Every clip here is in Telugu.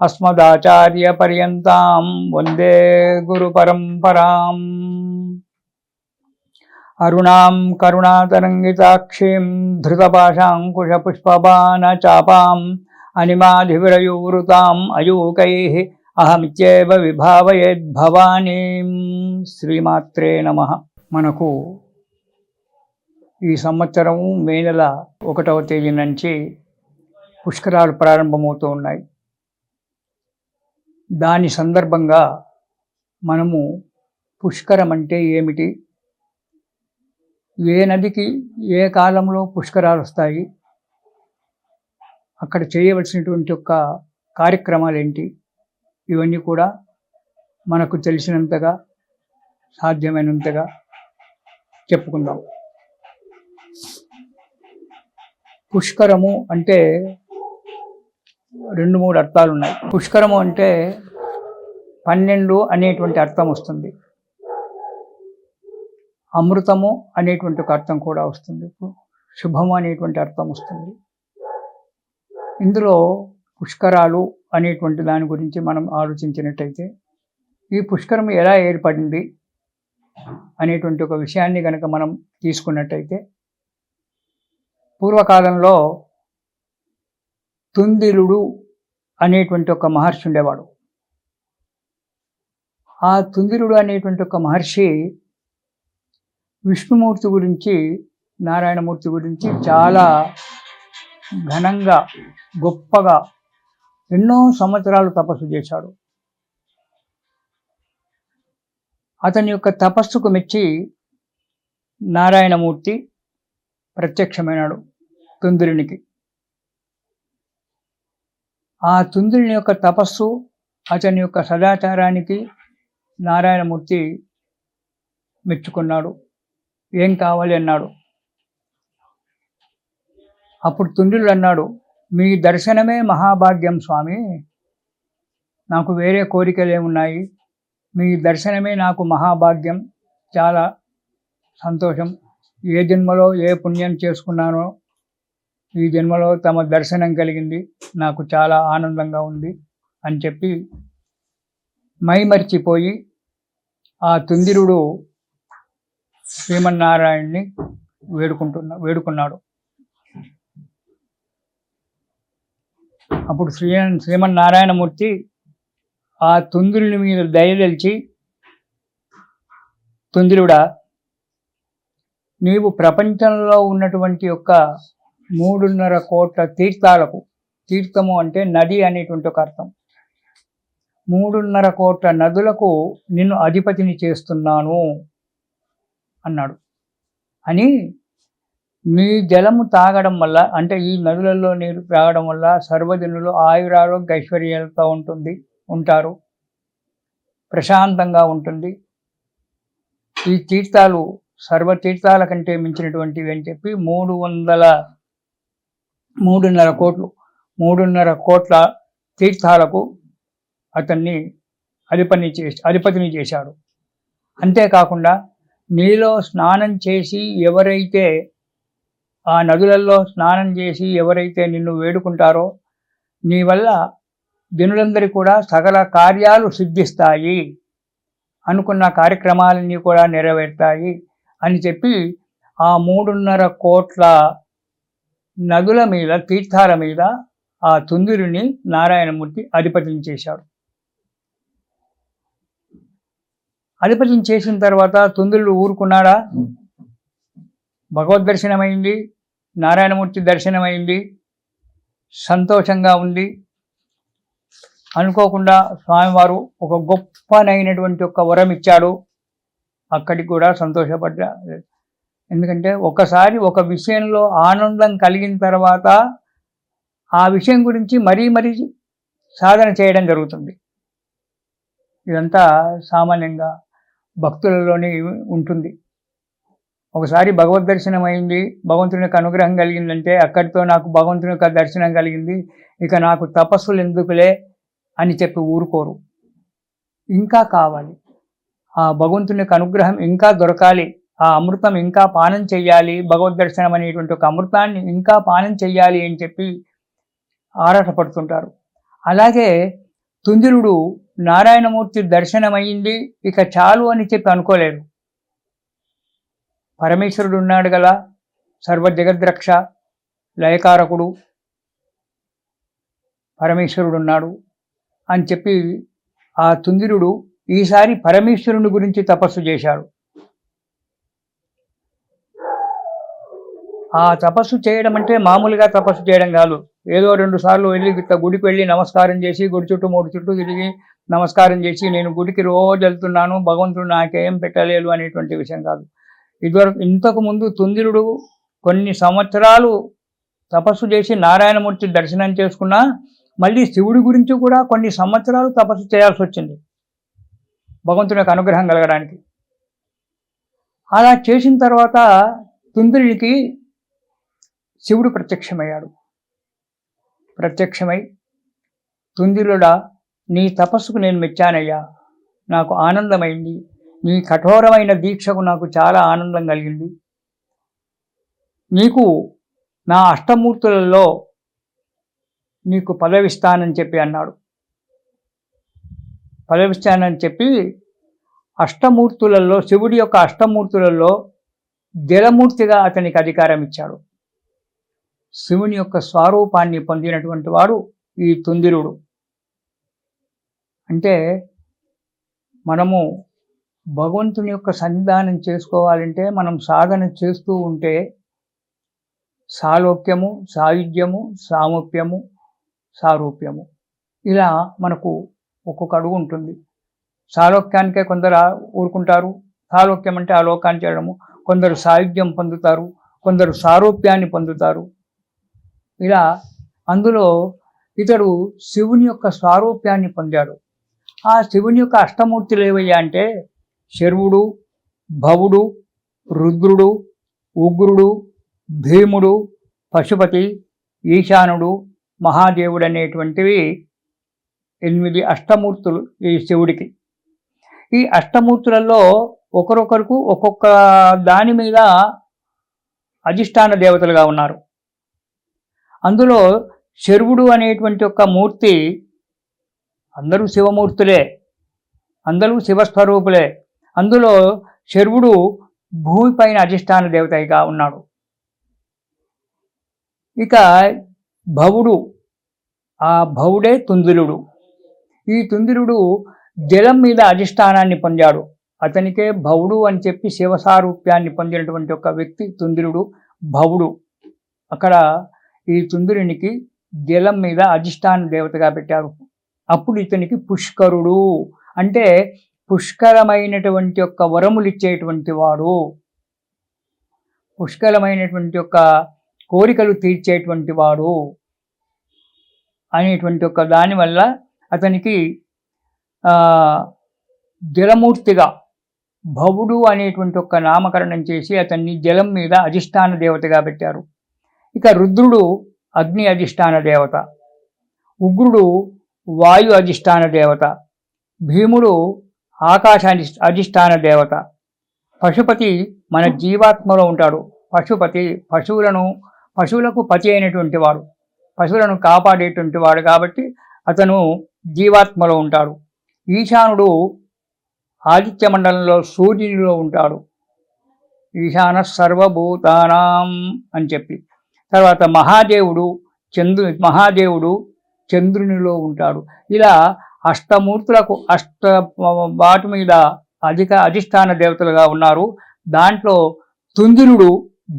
అస్మదాచార్యపర్యంతాం వందే గురుపరంపరాం అరుణాం కరుణాతరంగితాక్షీం ధృతపాశాంకుశపుష్పబాణచాపాం అనిమాధివిరయూవృతాం అయూకై అహమిత్యేవ విభావయేద్భవానీం శ్రీమాత్రే నమ మనకు ఈ సంవత్సరం మే నెల ఒకటవ తేదీ నుంచి పుష్కరాలు ప్రారంభమవుతూ ఉన్నాయి. దాని సందర్భంగా మనము పుష్కరం అంటే ఏమిటి? ఏ నదికి ఏ కాలంలో పుష్కరాలు వస్తాయి? అక్కడ చేయవలసినటువంటి యొక్క కార్యక్రమాలు ఏంటి ఇవన్నీ కూడా మనకు తెలిసినంతగా సాధ్యమైనంతగా చెప్పుకుందాం. పుష్కరము అంటే రెండు మూడు అర్థాలు ఉన్నాయి పుష్కరము అంటే పన్నెండు అనేటువంటి అర్థం వస్తుంది. అమృతము అనేటువంటి ఒక అర్థం కూడా వస్తుంది. శుభము అనేటువంటి అర్థం వస్తుంది. ఇందులో పుష్కరాలు అనేటువంటి దాని గురించి మనం ఆలోచించినట్టయితే ఈ పుష్కరం ఎలా ఏర్పడింది అనేటువంటి ఒక విషయాన్ని కనుక మనం తీసుకున్నట్టయితే పూర్వకాలంలో తుందిలుడు అనేటువంటి ఒక మహర్షి ఉండేవాడు. ఆ తుందిరుడు అనేటువంటి ఒక మహర్షి విష్ణుమూర్తి గురించి నారాయణమూర్తి గురించి చాలా ఘనంగా గొప్పగా ఎన్నో సంవత్సరాలు తపస్సు చేశాడు. అతని యొక్క తపస్సుకు మెచ్చి నారాయణమూర్తి ప్రత్యక్షమైనాడు తుందిరునికి ఆ తుందిరుని యొక్క తపస్సు అతని యొక్క సదాచారానికి నారాయణమూర్తి మెచ్చుకున్నాడు. ఏం కావాలి? అన్నాడు. అప్పుడు తుండ్రులు అన్నాడు మీ దర్శనమే మహాభాగ్యం స్వామి. నాకు వేరే కోరికలు ఏమున్నాయి మీ దర్శనమే నాకు మహాభాగ్యం. చాలా సంతోషం. ఏ జన్మలో ఏ పుణ్యం చేసుకున్నానో ఈ జన్మలో తమ దర్శనం కలిగింది. నాకు చాలా ఆనందంగా ఉంది అని చెప్పి మైమర్చిపోయి ఆ తుందిరుడు శ్రీమన్నారాయణ్ణి వేడుకుంటున్నా వేడుకున్నాడు. అప్పుడు శ్రీ శ్రీమన్నారాయణమూర్తి ఆ తుందిరుని మీద దయదలిచి తుందిరుడా నీవు ప్రపంచంలో ఉన్నటువంటి యొక్క మూడున్నర కోట్ల తీర్థాలకు తీర్థము అంటే నది అనేటువంటి ఒక అర్థం. మూడున్నర కోట్ల నదులకు నిన్ను అధిపతిని చేస్తున్నాను అన్నాడు. అని మీ జలము తాగడం వల్ల అంటే ఈ నదులలో నీరు తాగడం వల్ల సర్వజనులు ఆయురారోగ్య ఐశ్వర్యాలతో ఉంటుంది ఉంటారు ప్రశాంతంగా ఉంటుంది. ఈ తీర్థాలు సర్వతీర్థాల కంటే మించినటువంటివి అని చెప్పి మూడు వందల మూడున్నర కోట్లు మూడున్నర కోట్ల తీర్థాలకు అతన్ని అధిపతిని చేసి అధిపతిని చేశాడు అంతేకాకుండా నీలో స్నానం చేసి ఎవరైతే ఆ నదులలో స్నానం చేసి ఎవరైతే నిన్ను వేడుకుంటారో నీ వల్ల దినులందరి కూడా సకల కార్యాలు సిద్ధిస్తాయి. అనుకున్న కార్యక్రమాలన్నీ కూడా నెరవేరుతాయి అని చెప్పి ఆ మూడున్నర కోట్ల నదుల మీద తీర్థాల మీద ఆ తుందిరిని నారాయణమూర్తి అధిపతిని చేశాడు అధిపతిని చేసిన తర్వాత తుందిరుడు ఊరుకున్నాడా? భగవద్ దర్శనమైంది నారాయణమూర్తి దర్శనమైంది సంతోషంగా ఉంది. అనుకోకుండా స్వామివారు ఒక గొప్పనైనటువంటి ఒక వరం ఇచ్చాడు. అక్కడికి కూడా సంతోషపడ్డా. ఎందుకంటే ఒకసారి ఒక విషయంలో ఆనందం కలిగిన తర్వాత ఆ విషయం గురించి మరీ మరీ సాధన చేయడం జరుగుతుంది. ఇదంతా సామాన్యంగా భక్తులలోనే ఉంటుంది. ఒకసారి భగవద్ దర్శనం అయింది భగవంతుని యొక్క అనుగ్రహం కలిగిందంటే అక్కడితో నాకు భగవంతుని యొక్క దర్శనం కలిగింది. ఇక నాకు తపస్సులు ఎందుకులే అని చెప్పి ఊరుకోరు. ఇంకా కావాలి. ఆ భగవంతుని యొక్క అనుగ్రహం ఇంకా దొరకాలి. ఆ అమృతం ఇంకా పానం చెయ్యాలి. భగవద్ దర్శనం అనేటువంటి ఒక అమృతాన్ని ఇంకా పానం చెయ్యాలి అని చెప్పి ఆరాటపడుతుంటారు. అలాగే తుందిరుడు నారాయణమూర్తి దర్శనమయ్యింది. ఇక చాలు అని చెప్పి అనుకోలేదు. పరమేశ్వరుడు ఉన్నాడు గల సర్వ జగద్రక్ష లయకారకుడు పరమేశ్వరుడు ఉన్నాడు అని చెప్పి ఆ తుందిరుడు ఈసారి పరమేశ్వరుని గురించి తపస్సు చేశాడు. ఆ తపస్సు చేయడం అంటే మామూలుగా తపస్సు చేయడం కాదు. ఏదో రెండు సార్లు వెళ్ళి గుడికి వెళ్ళి నమస్కారం చేసి గుడి చుట్టూ మూడు చుట్టూ తిరిగి నమస్కారం చేసి నేను గుడికి రోజు వెళ్తున్నాను భగవంతుడు నాకేం పెట్టలేదు అనేటువంటి విషయం కాదు. ఇదివరకు ఇంతకు ముందు తుందిరుడు కొన్ని సంవత్సరాలు తపస్సు చేసి నారాయణమూర్తి దర్శనం చేసుకున్నా మళ్ళీ శివుడి గురించి కూడా కొన్ని సంవత్సరాలు తపస్సు చేయాల్సి వచ్చింది. భగవంతుని యొక్క అనుగ్రహం కలగడానికి. అలా చేసిన తర్వాత తుందిరుడికి శివుడు ప్రత్యక్షమయ్యాడు. ప్రత్యక్షమై తుందిలుడా నీ తపస్సుకు నేను మెచ్చానయ్యా. నాకు ఆనందమైంది. నీ కఠోరమైన దీక్షకు నాకు చాలా ఆనందం కలిగింది. నీకు నా అష్టమూర్తులలో నీకు పదవిస్తానని చెప్పి అన్నాడు. పదవిస్తానని చెప్పి అష్టమూర్తులలో శివుడి యొక్క అష్టమూర్తులలో జలమూర్తిగా అతనికి అధికారం ఇచ్చాడు. శివుని యొక్క స్వరూపాన్ని పొందినటువంటి వాడు ఈ తుందిరుడు. అంటే మనము భగవంతుని యొక్క సన్నిధానం చేసుకోవాలంటే మనం సాధన చేస్తూ ఉంటే సాలోక్యము సాయుధ్యము సామూప్యము సారూప్యము ఇలా మనకు ఒక్కొక్క అడుగు ఉంటుంది. సాలోక్యానికే కొందరు ఊరుకుంటారు. సాలోక్యం అంటే ఆ లోకాన్ని చేయడము కొందరు సాయుధ్యం పొందుతారు. కొందరు సారూప్యాన్ని పొందుతారు. ఇలా అందులో ఇతడు శివుని యొక్క స్వారూప్యాన్ని పొందాడు. ఆ శివుని యొక్క అష్టమూర్తులు ఏవయ్యా అంటే శర్వుడు భవుడు రుద్రుడు ఉగ్రుడు భీముడు పశుపతి ఈశానుడు మహాదేవుడు అనేటువంటివి ఎనిమిది అష్టమూర్తులు ఈ శివుడికి. ఈ అష్టమూర్తులలో ఒకరొకరుకు ఒక్కొక్క దాని మీద అధిష్టాన దేవతలుగా ఉన్నారు. అందులో శర్వుడు అనేటువంటి ఒక మూర్తి అందరూ శివమూర్తులే అందరూ శివస్వరూపులే. అందులో శర్వుడు భూమిపైన అధిష్టాన దేవతగా ఉన్నాడు. ఇక భవుడు ఆ భవుడే తుందిలుడు. ఈ తుందిలుడు జలం మీద అధిష్టానాన్ని పొందాడు. అతనికే భవుడు అని చెప్పి శివసారూప్యాన్ని పొందినటువంటి ఒక వ్యక్తి తుందిరుడు భవుడు. అక్కడ ఈ చుందురునికి జలం మీద అధిష్టాన దేవతగా పెట్టారు. అప్పుడు ఇతనికి పుష్కరుడు అంటే పుష్కరమైనటువంటి యొక్క వరములు ఇచ్చేటువంటి వాడు. పుష్కరమైనటువంటి యొక్క కోరికలు తీర్చేటువంటి వాడు అనేటువంటి ఒక దానివల్ల అతనికి జలమూర్తిగా భవుడు అనేటువంటి ఒక నామకరణం చేసి అతన్ని జలం మీద అధిష్టాన దేవతగా పెట్టారు. ఇక రుద్రుడు అగ్ని అధిష్టాన దేవత. ఉగ్రుడు వాయు అధిష్టాన దేవత. భీముడు ఆకాశ అధిష్టాన దేవత. పశుపతి మన జీవాత్మలో ఉంటాడు. పశుపతి పశువులను పశువులకు పతి అయినటువంటి వాడు. పశువులను కాపాడేటువంటి వాడు కాబట్టి అతను జీవాత్మలో ఉంటాడు. ఈశానుడు ఆదిత్య మండలంలో సూర్యునిలో ఉంటాడు. ఈశాన సర్వభూతానాం అని చెప్పి. తర్వాత మహాదేవుడు చంద్రు మహాదేవుడు చంద్రునిలో ఉంటాడు. ఇలా అష్టమూర్తులకు అష్ట వాటి మీద అధిక అధిష్టాన దేవతలుగా ఉన్నారు. దాంట్లో తుంజునుడు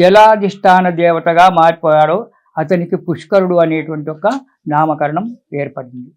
జలాధిష్టాన దేవతగా మారిపోయాడు. అతనికి పుష్కరుడు అనేటువంటి ఒక నామకరణం ఏర్పడింది.